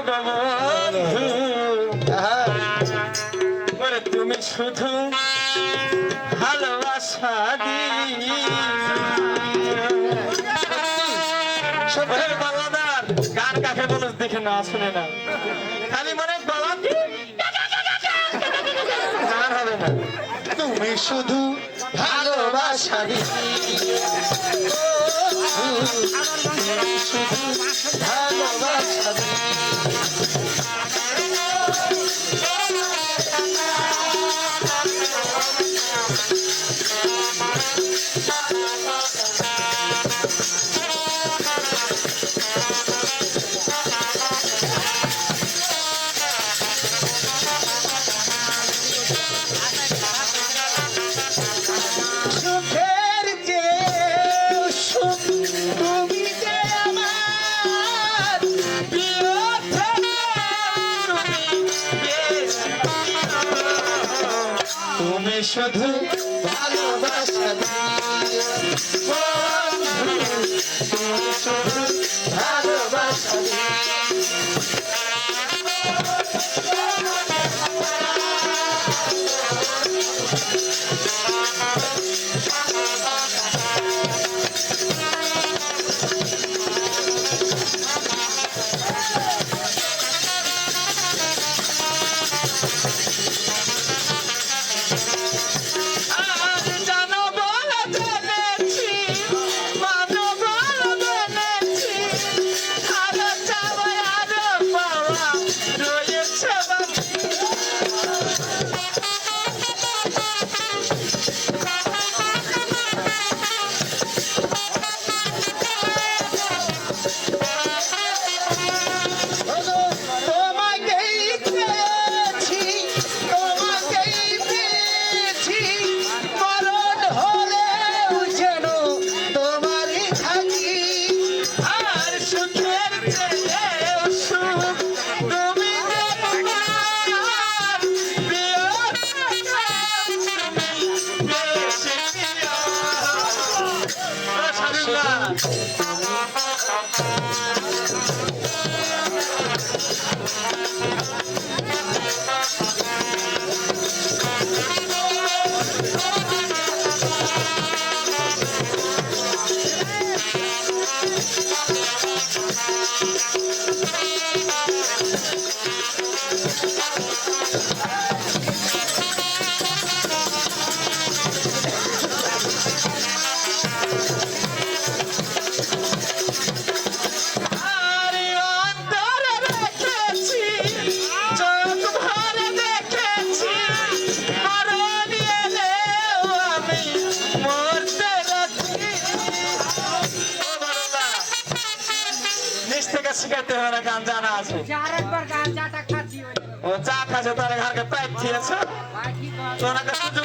বন্ধু তুমি শুধু ভালোবাসা দিয়ের বাবাদার তুমি শুধু ভালোবাসা দিয়েছি। ভালোবাসা শুধু ভালোবাসা শুধু না শিখাতে হবে গান জানা আছে। ও চা খাচ্ছে তার ঘরকে পাইপ দিয়েছে? তোনাকে সুযোগ